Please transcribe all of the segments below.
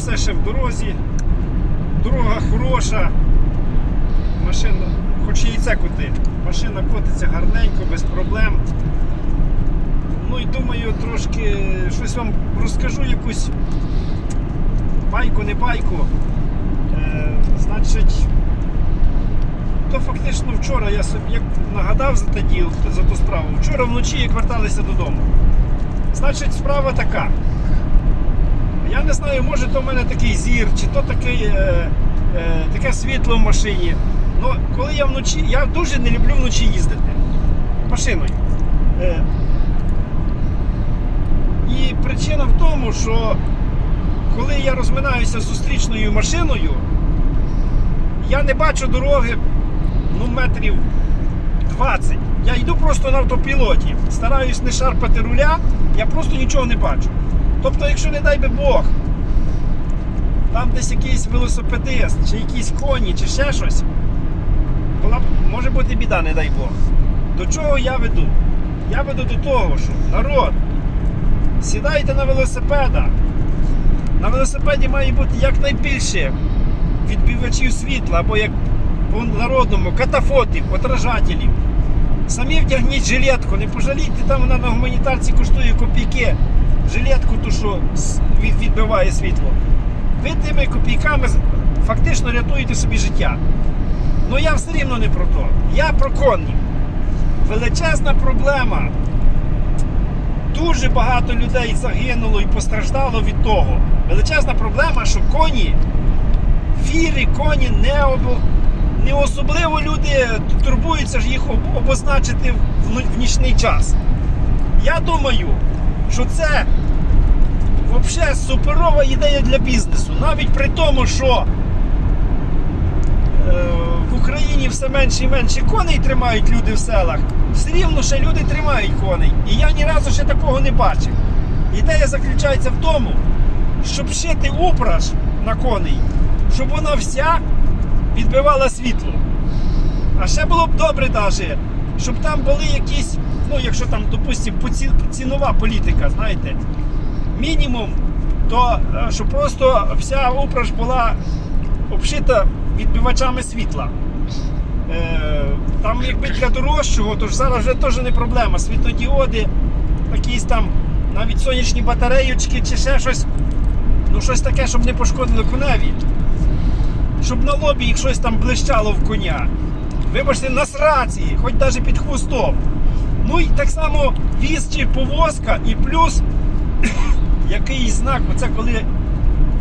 все ще в дорозі. Дорога хороша. Машина, хоч яйце кути. Машина котиться гарненько, без проблем. Ну і думаю, трошки щось вам розкажу, якусь байку, не байку. Е, значить, то фактично вчора я собі як нагадав за те діло, за ту справу. Вчора вночі як верталися додому. Значить, справа така. Я не знаю, може то в мене такий зір, чи то такий, е, е, таке світло в машині. Ну, коли я вночі, я дуже не люблю вночі їздити машиною. Е, і причина в тому, що коли я розминаюся з зустрічною машиною, я не бачу дороги ну, метрів 20. Я йду просто на автопілоті, стараюсь не шарпати руля, я просто нічого не бачу. Тобто, якщо не дай би Бог, там десь якийсь велосипедист, чи якісь коні, чи ще щось, була б, може бути біда, не дай Бог. До чого я веду? Я веду до того, що народ, сідайте на велосипеда. На велосипеді має бути якнайбільше відбивачів світла, або як по народному катафотів, отражателів. Самі вдягніть жилетку, не пожалійте, там вона на гуманітарці коштує копійки. Жилетку ту, що відбиває світло. Ви тими копійками фактично рятуєте собі життя. Ну я все рівно не про то. Я про конні. Величезна проблема. Дуже багато людей загинуло і постраждало від того. Величезна проблема, що коні, фіри, коні не, обо, не особливо люди турбуються ж їх об- обозначити в нічний час. Я думаю, що це взагалі суперова ідея для бізнесу. Навіть при тому, що е, в Україні все менше і менше коней тримають люди в селах, все рівно ще люди тримають коней. І я ні разу ще такого не бачив. Ідея заключається в тому, щоб шити упраж на коней, щоб вона вся відбивала світло. А ще було б добре даже, щоб там були якісь, ну якщо там, допустимо, цінова політика, знаєте, мінімум, то е, щоб просто вся упраж була обшита відбивачами світла. Е, Там якби для дорожчого, то ж зараз вже теж не проблема. Світодіоди, якісь там навіть сонячні батареючки чи ще щось. Ну щось таке, щоб не пошкодило коневі. Щоб на лобі їх щось там блищало в коня. Вибачте, на сраці, хоч навіть під хвостом. Ну і так само віз чи повозка, і плюс якийсь знак, оце коли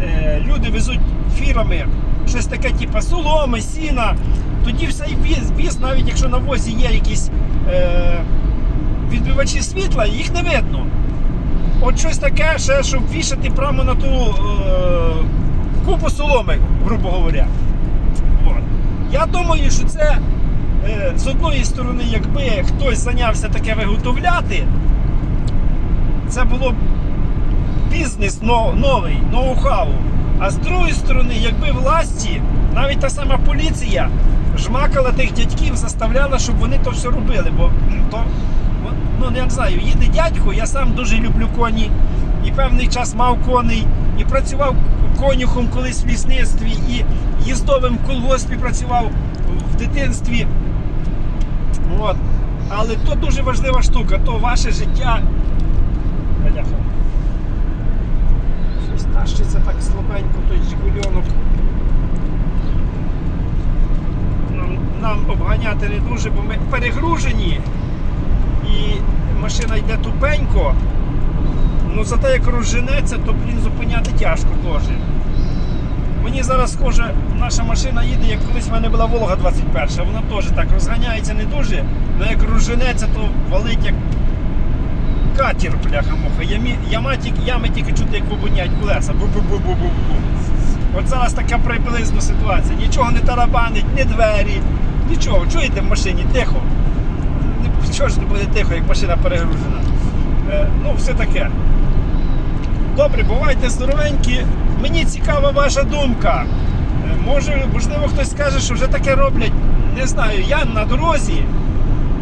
е, люди везуть фірами щось таке, типу соломи, сіна, тоді все і віз, віз, навіть якщо на возі є якісь е, відбивачі світла, їх не видно. От щось таке, ще, щоб вішати прямо на ту е, купу соломи, грубо говоря. От. Я думаю, що це е, з одної сторони, якби хтось зайнявся таке виготовляти, це було б бізнес новий, ноу-хау. А з другої сторони, якби власті, навіть та сама поліція жмакала тих дядьків, заставляла, щоб вони то все робили. Бо то, ну не знаю, їде дядько, я сам дуже люблю коні. І певний час мав коней, і працював конюхом колись в лісництві, і їздовим в колгоспі працював в дитинстві. От. Але то дуже важлива штука, то ваше життя. Тащиться так слабенько той жигульонок. Нам, нам обганяти не дуже, бо ми перегружені і машина йде тупенько. Ну зате як розженеться, то блін зупиняти тяжко теж. Мені зараз схоже, наша машина їде, як колись в мене була Волга 21, вона теж так розганяється не дуже, але як розженеться, то валить як катер, бляха-муха. Ямі, яма тільки, ями чути, як бубонять колеса. Бу-бу-бу-бу-бу-бу. От зараз така приблизно ситуація. Нічого не тарабанить, ні двері, нічого. Чуєте в машині тихо. Чого ж не буде тихо, як машина перегружена? Е, ну, все таке. Добре, бувайте здоровенькі. Мені цікава ваша думка. Е, Може, можливо, хтось скаже, що вже таке роблять. Не знаю, я на дорозі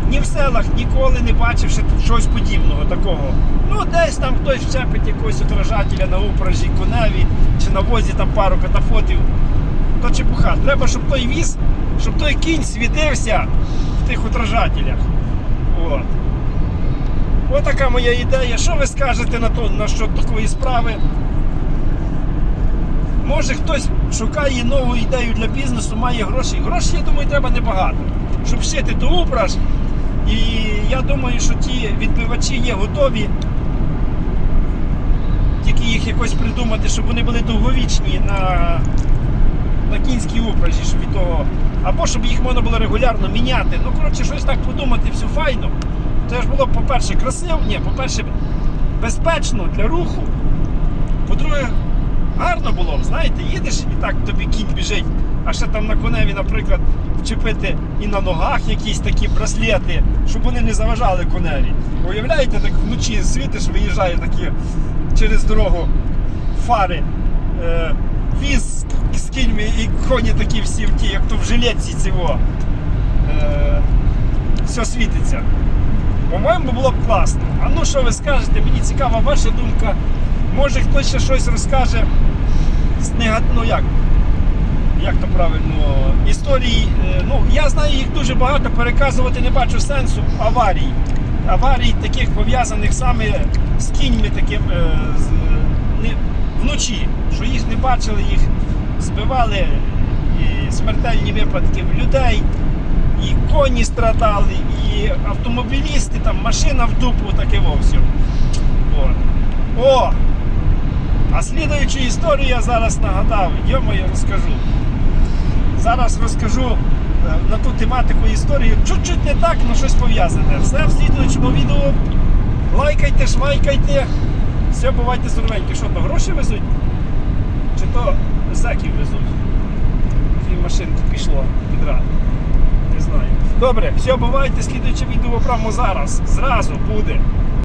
ні в селах ніколи не бачив щось подібного такого. Ну, десь там хтось вчепить якогось отражателя на упражі, коневі чи на возі там пару катафотів. То чепуха. Треба, щоб той віз, щоб той кінь світився в тих отражателях. От. От така моя ідея. Що ви скажете на то, на що такої справи? Може хтось шукає нову ідею для бізнесу, має гроші. Гроші, я думаю, треба небагато. Щоб шити ту упраж. І я думаю, що ті відбивачі є готові. Тільки їх якось придумати, щоб вони були довговічні на, на кінській упражі, щоб від того. Або щоб їх можна було регулярно міняти. Ну, коротше, щось так подумати, все файно. Це ж було, по-перше, красиво, ні, по-перше, безпечно для руху. По-друге, гарно було б, знаєте, їдеш і так тобі кінь біжить, а ще там на коневі, наприклад, вчепити і на ногах якісь такі браслети, щоб вони не заважали коневі. Уявляєте, так вночі світиш, виїжджає такі через дорогу фари. Е, віз з кіньми і коні такі всі в ті, як то в жилетці цього. Е, все світиться. По-моєму, було б класно. А ну що ви скажете? Мені цікава ваша думка. Може хтось ще щось розкаже ну як? Як то правильно? Історії. е, Ну, я знаю їх дуже багато, переказувати не бачу сенсу аварій. Аварій таких пов'язаних саме з кіньми таким е, з, не, вночі, що їх не бачили, їх збивали і смертельні випадки людей, і коні страдали, і автомобілісти, там машина в дупу, таке вовсю. О! О! А слідуючу історію я зараз нагадав, йому я розкажу. Зараз розкажу е, на ту тематику історію. Чуть-чуть не так, але щось пов'язане. Все в слідуючому відео. Лайкайте, швайкайте. Все, бувайте здоровенькі. Що то гроші везуть? Чи то зеків везуть? Дві машинки пішло підряд. Не знаю. Добре, все, бувайте, слідуюче відео прямо зараз. Зразу буде.